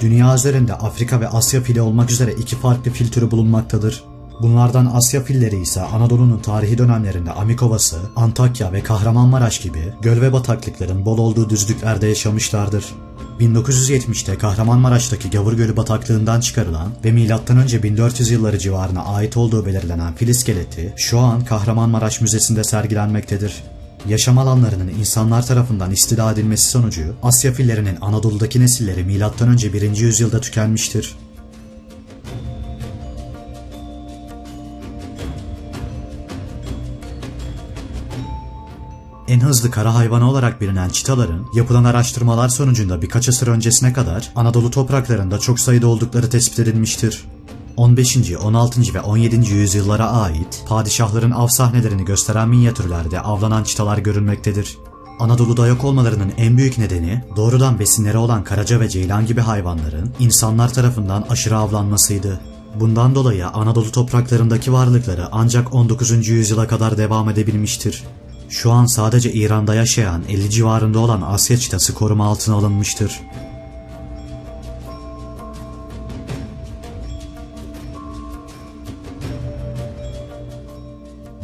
Dünya üzerinde Afrika ve Asya fili olmak üzere iki farklı fil türü bulunmaktadır. Bunlardan Asya filleri ise Anadolu'nun tarihi dönemlerinde Amikovası, Antakya ve Kahramanmaraş gibi göl ve bataklıkların bol olduğu düzlüklerde yaşamışlardır. 1970'te Kahramanmaraş'taki Gavur Gölü bataklığından çıkarılan ve M.Ö. 1400 yılları civarına ait olduğu belirlenen fil iskeleti şu an Kahramanmaraş Müzesi'nde sergilenmektedir. Yaşam alanlarının insanlar tarafından istila edilmesi sonucu Asya fillerinin Anadolu'daki nesilleri M.Ö. 1. yüzyılda tükenmiştir. En hızlı kara hayvanı olarak bilinen çitaların yapılan araştırmalar sonucunda birkaç asır öncesine kadar Anadolu topraklarında çok sayıda oldukları tespit edilmiştir. 15. 16. ve 17. yüzyıllara ait padişahların av sahnelerini gösteren minyatürlerde avlanan çitalar görülmektedir. Anadolu'da yok olmalarının en büyük nedeni doğrudan besinleri olan karaca ve ceylan gibi hayvanların insanlar tarafından aşırı avlanmasıydı. Bundan dolayı Anadolu topraklarındaki varlıkları ancak 19. yüzyıla kadar devam edebilmiştir. Şu an sadece İran'da yaşayan 50 civarında olan Asya çitası koruma altına alınmıştır.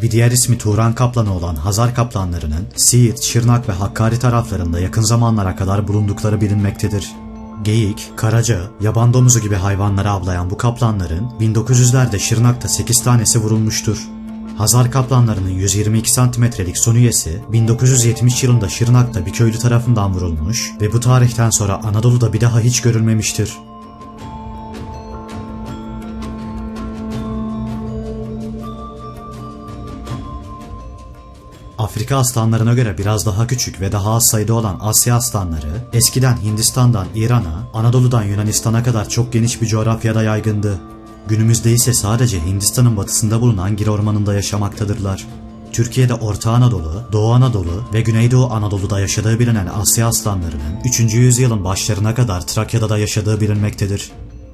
Bir diğer ismi Turan kaplanı olan Hazar kaplanlarının Siirt, Şırnak ve Hakkari taraflarında yakın zamanlara kadar bulundukları bilinmektedir. Geyik, karaca, yaban domuzu gibi hayvanları avlayan bu kaplanların 1900'lerde Şırnak'ta 8 tanesi vurulmuştur. Hazar kaplanlarının 122 santimetrelik son üyesi 1970 yılında Şırnak'ta bir köylü tarafından vurulmuş ve bu tarihten sonra Anadolu'da bir daha hiç görülmemiştir. Afrika aslanlarına göre biraz daha küçük ve daha az sayıda olan Asya aslanları eskiden Hindistan'dan İran'a, Anadolu'dan Yunanistan'a kadar çok geniş bir coğrafyada yaygındı. Günümüzde ise sadece Hindistan'ın batısında bulunan Gir Ormanı'nda yaşamaktadırlar. Türkiye'de Orta Anadolu, Doğu Anadolu ve Güneydoğu Anadolu'da yaşadığı bilinen Asya aslanlarının 3. yüzyılın başlarına kadar Trakya'da da yaşadığı bilinmektedir.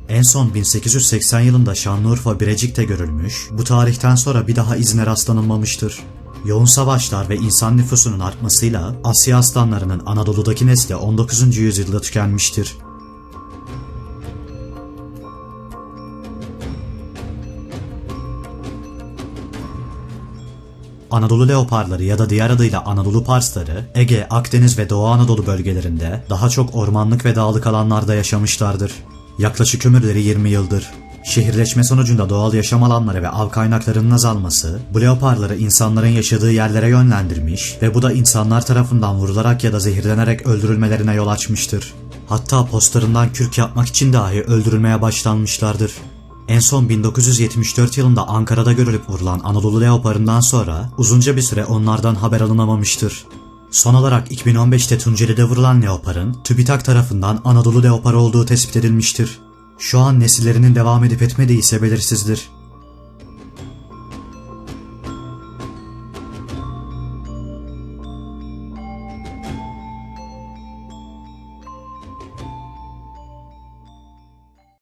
En son 1880 yılında Şanlıurfa Birecik'te görülmüş, bu tarihten sonra bir daha izine rastlanılmamıştır. Yoğun savaşlar ve insan nüfusunun artmasıyla Asya aslanlarının Anadolu'daki nesli 19. yüzyılda tükenmiştir. Anadolu leoparları ya da diğer adıyla Anadolu parsları, Ege, Akdeniz ve Doğu Anadolu bölgelerinde daha çok ormanlık ve dağlık alanlarda yaşamışlardır. Yaklaşık ömürleri 20 yıldır. Şehirleşme sonucunda doğal yaşam alanları ve av kaynaklarının azalması, bu leoparları insanların yaşadığı yerlere yönlendirmiş ve bu da insanlar tarafından vurularak ya da zehirlenerek öldürülmelerine yol açmıştır. Hatta postlarından kürk yapmak için dahi öldürülmeye başlanmışlardır. En son 1974 yılında Ankara'da görülüp vurulan Anadolu leoparından sonra uzunca bir süre onlardan haber alınamamıştır. Son olarak 2015'te Tunceli'de vurulan leoparın TÜBİTAK tarafından Anadolu leoparı olduğu tespit edilmiştir. Şu an nesillerinin devam edip etmediği ise belirsizdir.